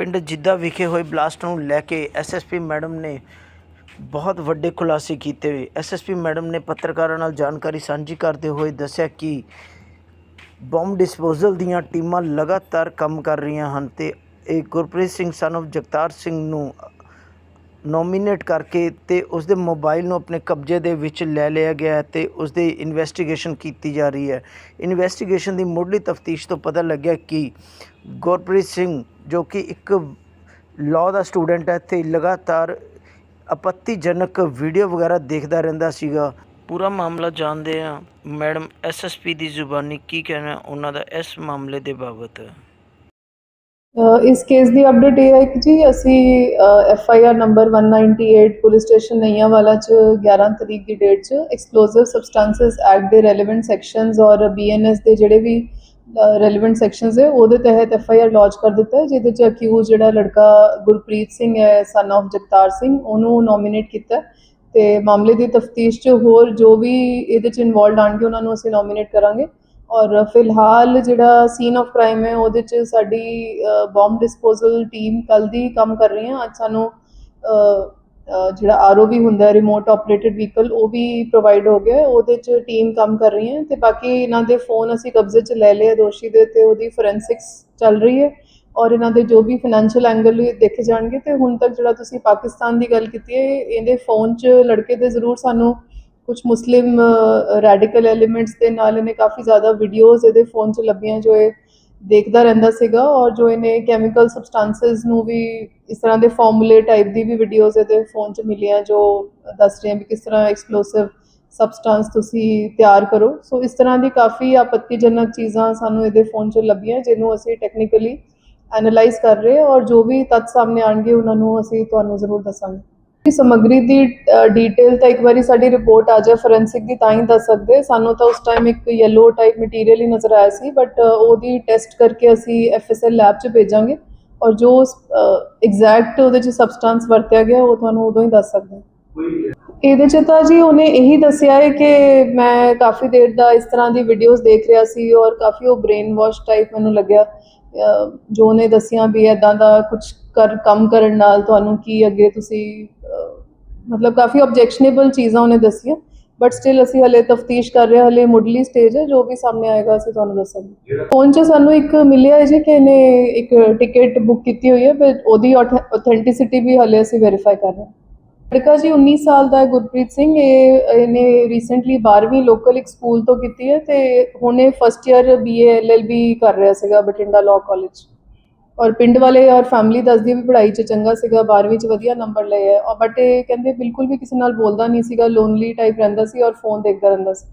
ਪਿੰਡ ਜਿੱਦਾ ਵਿਖੇ ਹੋਏ ਬਲਾਸਟ ਨੂੰ ਲੈ ਕੇ ਐਸਐਸਪੀ ਮੈਡਮ ਨੇ ਬਹੁਤ ਵੱਡੇ ਖੁਲਾਸੇ ਕੀਤੇ। ਐਸਐਸਪੀ ਮੈਡਮ ਨੇ ਪੱਤਰਕਾਰਾਂ ਨਾਲ ਜਾਣਕਾਰੀ ਸਾਂਝੀ ਕਰਦੇ ਹੋਏ ਦੱਸਿਆ ਕਿ ਬੰਬ ਡਿਸਪੋਜ਼ਲ ਦੀਆਂ ਟੀਮਾਂ ਲਗਾਤਾਰ ਕੰਮ ਕਰ ਰਹੀਆਂ ਹਨ ਤੇ ਇਹ ਗੁਰਪ੍ਰੀਤ ਸਿੰਘ ਸਨ of ਜਗਤਾਰ ਸਿੰਘ ਨੂੰ ਨੋਮੀਨੇਟ ਕਰਕੇ ਤੇ ਉਸ ਦੇ ਮੋਬਾਈਲ ਨੂੰ ਆਪਣੇ ਕਬਜ਼ੇ ਦੇ ਵਿੱਚ ਲੈ ਲਿਆ ਗਿਆ ਹੈ ਤੇ ਉਸ ਦੀ ਇਨਵੈਸਟੀਗੇਸ਼ਨ ਕੀਤੀ ਜਾ ਰਹੀ ਹੈ। ਇਨਵੈਸਟੀਗੇਸ਼ਨ ਦੀ ਮੁੱਢਲੀ ਤਫਤੀਸ਼ ਤੋਂ ਪਤਾ ਲੱਗਿਆ ਕਿ ਗੁਰਪ੍ਰੀਤ ਸਿੰਘ ਜੋ ਕਿ ਇੱਕ ਲਾਅ ਦਾ ਸਟੂਡੈਂਟ ਹੈ ਤੇ ਲਗਾਤਾਰ ਆਪੱਤੀਜਨਕ ਵੀਡੀਓ ਵਗੈਰਾ ਦੇਖਦਾ ਰਹਿੰਦਾ ਸੀਗਾ। ਪੂਰਾ ਮਾਮਲਾ ਜਾਣਦੇ ਹਾਂ। ਮੈਡਮ ਐਸਐਸਪੀ ਦੀ ਜ਼ੁਬਾਨੀ ਕੀ ਕਹਿਣਾ ਉਹਨਾਂ ਦਾ ਇਸ ਮਾਮਲੇ ਦੇ ਬਾਬਤ। ਇਸ ਕੇਸ ਦੀ ਅਪਡੇਟ ਇਹ ਹੈ ਕਿ ਜੀ ਅਸੀਂ F I R number 198 police station Naiyanwala ਚ 11 ਤਰੀਕ ਦੀ ਡੇਟ ਚ ਐਕਸਪਲੋਸਿਵ ਸਬਸਟੈਂਸਸ ਐਕਟ ਦੇ ਰੈਲੇਵੈਂਟ ਸੈਕਸ਼ਨਸ ਔਰ ਬੀਐਨਐਸ ਦੇ ਜਿਹੜੇ ਵੀ ਰੈਲੇਵੈਂਟ ਸੈਕਸ਼ਨਸ ਹੈ, ਉਹਦੇ ਤਹਿਤ ਐਫ ਆਈ ਆਰ ਲੌਂਚ ਕਰ ਦਿੱਤਾ ਹੈ, ਜਿਹਦੇ ਚ ਅਕਿਊਜ਼ ਜਿਹੜਾ ਲੜਕਾ ਗੁਰਪ੍ਰੀਤ ਸਿੰਘ ਹੈ ਸਨ of ਜਗਤਾਰ ਸਿੰਘ, ਉਹਨੂੰ ਨੋਮੀਨੇਟ ਕੀਤਾ ਹੈ ਤੇ ਮਾਮਲੇ ਦੀ ਤਫਤੀਸ਼ ਚ ਹੋਰ ਜੋ ਵੀ ਇਹਦੇ ਚ ਇਨਵੋਲਡ ਆਣਗੇ, ਉਹਨਾਂ ਨੂੰ ਅਸੀਂ ਨੋਮੀਨੇਟ ਕਰਾਂਗੇ। ਔਰ ਫਿਲਹਾਲ ਜਿਹੜਾ ਸੀਨ ਆਫ ਕ੍ਰਾਈਮ ਹੈ, ਉਹਦੇ ਚ ਸਾਡੀ ਬੰਬ ਡਿਸਪੋਜ਼ਲ ਟੀਮ ਕੱਲ ਦੀ ਕੰਮ ਕਰ ਰਹੀ ਹੈ। ਅੱਜ ਸਾਨੂੰ ਜਿਹੜਾ ਆਰਓਵੀ ਹੁੰਦਾ ਰਿਮੋਟ ਆਪਰੇਟਡ ਵਹੀਕਲ ਉਹ ਵੀ ਪ੍ਰੋਵਾਈਡ ਹੋ ਗਿਆ ਉਹਦੇ ਚ ਟੀਮ ਕੰਮ ਕਰ ਰਹੀ ਹੈ ਤੇ ਬਾਕੀ ਇਹਨਾਂ ਦੇ ਫੋਨ ਅਸੀਂ ਕਬਜ਼ੇ ਚ ਲੈ ਲਏ ਦੋਸ਼ੀ ਦੇ ਤੇ ਉਹਦੀ ਫੋਰੈਂਸਿਕਸ ਚੱਲ ਰਹੀ ਹੈ ਔਰ ਇਹਨਾਂ ਦੇ ਜੋ ਵੀ ਫਾਈਨੈਂਸ਼ੀਅਲ ਐਂਗਲ ਵੀ ਦੇਖੇ ਜਾਣਗੇ ਤੇ ਹੁਣ ਤੱਕ ਜਿਹੜਾ ਤੁਸੀਂ ਪਾਕਿਸਤਾਨ ਦੀ ਗੱਲ ਕੀਤੀ ਹੈ, ਇਹਦੇ ਫੋਨ 'ਚ ਲੜਕੇ ਦੇ ਜ਼ਰੂਰ ਸਾਨੂੰ ਕੁਝ ਮੁਸਲਿਮ ਰੈਡੀਕਲ ਐਲੀਮੈਂਟਸ ਦੇ ਨਾਲ ਇਹਨੇ ਕਾਫੀ ਜ਼ਿਆਦਾ ਵੀਡੀਓਜ਼ ਇਹਦੇ ਫੋਨ 'ਚ ਲੱਭੀਆਂ ਜੋ ਇਹ ਦੇਖਦਾ ਰਹਿੰਦਾ ਸੀਗਾ ਔਰ ਜੋ ਇਹਨੇ ਕੈਮੀਕਲ ਸਬਸਟੈਂਸਸ ਨੂੰ ਵੀ ਇਸ ਤਰ੍ਹਾਂ ਦੇ ਫਾਰਮੂਲੇ ਟਾਈਪ ਦੀ ਵੀ ਵੀਡੀਓਜ਼ ਇਹਦੇ ਫੋਨ 'ਚ ਮਿਲੀਆਂ ਜੋ ਦੱਸ ਰਹੀਆਂ ਵੀ ਕਿਸ ਤਰ੍ਹਾਂ ਐਕਸਪਲੋਸਿਵ ਸਬਸਟੈਂਸ ਤੁਸੀਂ ਤਿਆਰ ਕਰੋ। ਸੋ ਇਸ ਤਰ੍ਹਾਂ ਦੀ ਕਾਫੀ ਆਪੱਤੀਜਨਕ ਚੀਜ਼ਾਂ ਸਾਨੂੰ ਇਹਦੇ ਫੋਨ 'ਚ ਲੱਭੀਆਂ ਜਿਹਨੂੰ ਅਸੀਂ ਟੈਕਨੀਕਲੀ ਐਨਾਲਾਈਜ਼ ਕਰ ਰਹੇ ਔਰ ਜੋ ਵੀ ਤੱਥ ਸਾਹਮਣੇ ਆਣਗੇ ਉਹਨਾਂ ਨੂੰ ਅਸੀਂ ਤੁਹਾਨੂੰ ਜ਼ਰੂਰ ਦੱਸਾਂਗੇ। ਸਮੱਗਰੀ ਦੀ ਡੀਟੇਲ ਤਾਂ ਇੱਕ ਵਾਰੀ ਸਾਡੀ ਰਿਪੋਰਟ ਆ ਜਾਏ ਫੋਰੈਂਸਿਕ ਦੀ ਤਾਂ ਹੀ ਦੱਸ ਸਕਦੇ। ਸਾਨੂੰ ਤਾਂ ਉਸ ਟਾਈਮ ਇੱਕ ਯੈਲੋ ਟਾਈਪ ਮਟੀਰੀਅਲ ਹੀ ਨਜ਼ਰ ਆਇਆ ਸੀ ਬਟ ਉਹਦੀ ਟੈਸਟ ਕਰਕੇ ਅਸੀਂ ਐਫਐਸਐਲ ਲੈਬ 'ਚ ਭੇਜਾਂਗੇ ਔਰ ਜੋ ਐਗਜ਼ੈਕਟ ਉਹਦੇ 'ਚ ਸਬਸਟੈਂਸ ਵਰਤਿਆ ਗਿਆ, ਉਹ ਤੁਹਾਨੂੰ ਉਦੋਂ ਹੀ ਦੱਸ ਸਕਦੇ ਹਾਂ। ਇਹਦੇ 'ਚ ਤਾਂ ਜੀ ਉਹਨੇ ਇਹੀ ਦੱਸਿਆ ਹੈ ਕਿ ਮੈਂ ਕਾਫੀ ਦੇਰ ਦਾ ਇਸ ਤਰ੍ਹਾਂ ਦੀ ਵੀਡੀਓਜ਼ ਦੇਖ ਰਿਹਾ ਸੀ ਔਰ ਕਾਫੀ ਉਹ ਬ੍ਰੇਨ ਵਾਸ਼ ਟਾਈਪ ਮੈਨੂੰ ਲੱਗਿਆ। ਜੋ ਉਹਨੇ ਦੱਸਿਆ ਵੀ ਐਦਾਂ ਦਾ ਕੁਝ ਕਰ, ਕੰਮ ਕਰਨ ਨਾਲ ਤੁਹਾਨੂੰ ਕੀ ਅੱਗੇ ਤੁਸੀਂ ਮਤਲਬ ਕਾਫੀ ਆਬਜੈਕਸ਼ਨੇਬਲ ਚੀਜ਼ਾਂ ਉਹਨੇ ਦੱਸੀਆਂ ਬਟ ਸਟਿਲ ਅਸੀਂ ਹਲੇ ਤਫਤੀਸ਼ ਕਰ ਰਹੇ ਹਲੇ ਮੁੱਢਲੀ ਸਟੇਜ ਹੈ, ਜੋ ਵੀ ਸਾਹਮਣੇ ਆਏਗਾ ਅਸੀਂ ਤੁਹਾਨੂੰ ਦੱਸਾਂਗੇ। ਫੋਨ 'ਚ ਸਾਨੂੰ ਇੱਕ ਮਿਲਿਆ ਹੈ ਜੀ ਕਿ ਇਹਨੇ ਇੱਕ ਟਿਕਟ ਬੁੱਕ ਕੀਤੀ ਹੋਈ ਹੈ ਬਟ ਉਹਦੀ ਆਥੈਂਟਿਸਿਟੀ ਵੀ ਹਲੇ ਅਸੀਂ ਵੈਰੀਫਾਈ ਕਰ ਰਹੇ ਹਾਂ। ਲੜਕਾ ਜੀ 19 ਸਾਲ ਦਾ ਹੈ, ਗੁਰਪ੍ਰੀਤ ਸਿੰਘ, ਇਹ, ਇਹਨੇ ਰੀਸੈਂਟਲੀ 12ਵੀਂ ਲੋਕਲ ਇੱਕ ਸਕੂਲ ਤੋਂ ਕੀਤੀ ਹੈ ਤੇ ਹੁਣ ਇਹ ਫਸਟ ਇਅਰ ਬੀਏ ਐਲਐਲਬੀ ਕਰ ਰਿਹਾ ਸੀਗਾ, ਬਠਿੰਡਾ ਲਾਅ ਕਾਲਜ ਔਰ ਪਿੰਡ ਵਾਲੇ ਔਰ ਫੈਮਿਲੀ ਦੱਸਦੀ ਵੀ ਪੜ੍ਹਾਈ 'ਚ ਚੰਗਾ ਸੀਗਾ 12ਵੀਂ 'ਚ ਵਧੀਆ ਨੰਬਰ ਲਏ ਹੈ ਔਰ ਬਟ ਇਹ ਕਹਿੰਦੇ ਬਿਲਕੁਲ ਵੀ ਕਿਸੇ ਨਾਲ ਬੋਲਦਾ ਨਹੀਂ ਸੀਗਾ ਲੋਨਲੀ ਟਾਈਪ ਰਹਿੰਦਾ ਸੀ ਔਰ ਫੋਨ ਦੇਖਦਾ ਰਹਿੰਦਾ ਸੀ।